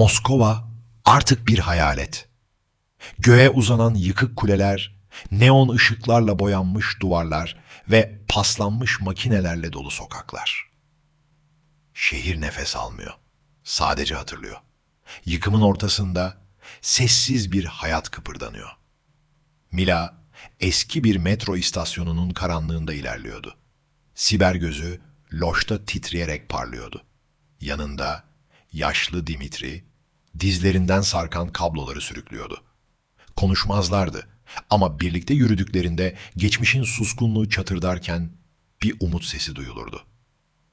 Moskova artık bir hayalet. Göğe uzanan yıkık kuleler, neon ışıklarla boyanmış duvarlar ve paslanmış makinelerle dolu sokaklar. Şehir nefes almıyor. Sadece hatırlıyor. Yıkımın ortasında sessiz bir hayat kıpırdanıyor. Mila eski bir metro istasyonunun karanlığında ilerliyordu. Siber gözü loşta titreyerek parlıyordu. Yanında yaşlı Dimitri dizlerinden sarkan kabloları sürüklüyordu. Konuşmazlardı ama birlikte yürüdüklerinde geçmişin suskunluğu çatırdarken bir umut sesi duyulurdu.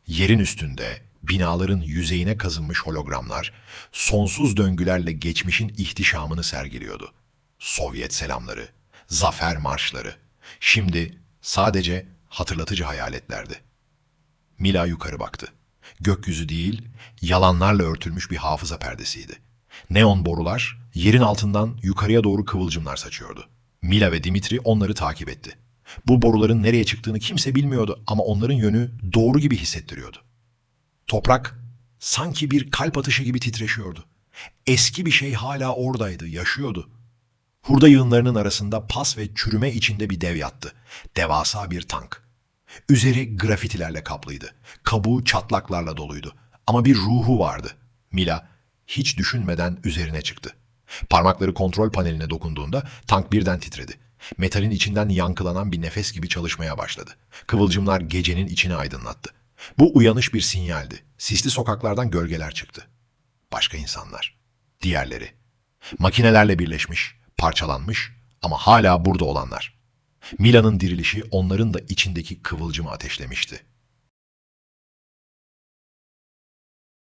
Yerin üstünde binaların yüzeyine kazınmış hologramlar sonsuz döngülerle geçmişin ihtişamını sergiliyordu. Sovyet selamları, zafer marşları, şimdi sadece hatırlatıcı hayaletlerdi. Mila yukarı baktı. Gökyüzü değil, yalanlarla örtülmüş bir hafıza perdesiydi. Neon borular yerin altından yukarıya doğru kıvılcımlar saçıyordu. Mila ve Dimitri onları takip etti. Bu boruların nereye çıktığını kimse bilmiyordu ama onların yönü doğru gibi hissettiriyordu. Toprak sanki bir kalp atışı gibi titreşiyordu. Eski bir şey hala oradaydı, yaşıyordu. Hurda yığınlarının arasında pas ve çürüme içinde bir dev yattı. Devasa bir tank. Üzeri grafitilerle kaplıydı. Kabuğu çatlaklarla doluydu. Ama bir ruhu vardı. Mila hiç düşünmeden üzerine çıktı. Parmakları kontrol paneline dokunduğunda tank birden titredi. Metalin içinden yankılanan bir nefes gibi çalışmaya başladı. Kıvılcımlar gecenin içini aydınlattı. Bu uyanış bir sinyaldi. Sisli sokaklardan gölgeler çıktı. Başka insanlar. Diğerleri. Makinelerle birleşmiş, parçalanmış ama hala burada olanlar. Mila'nın dirilişi onların da içindeki kıvılcımı ateşlemişti.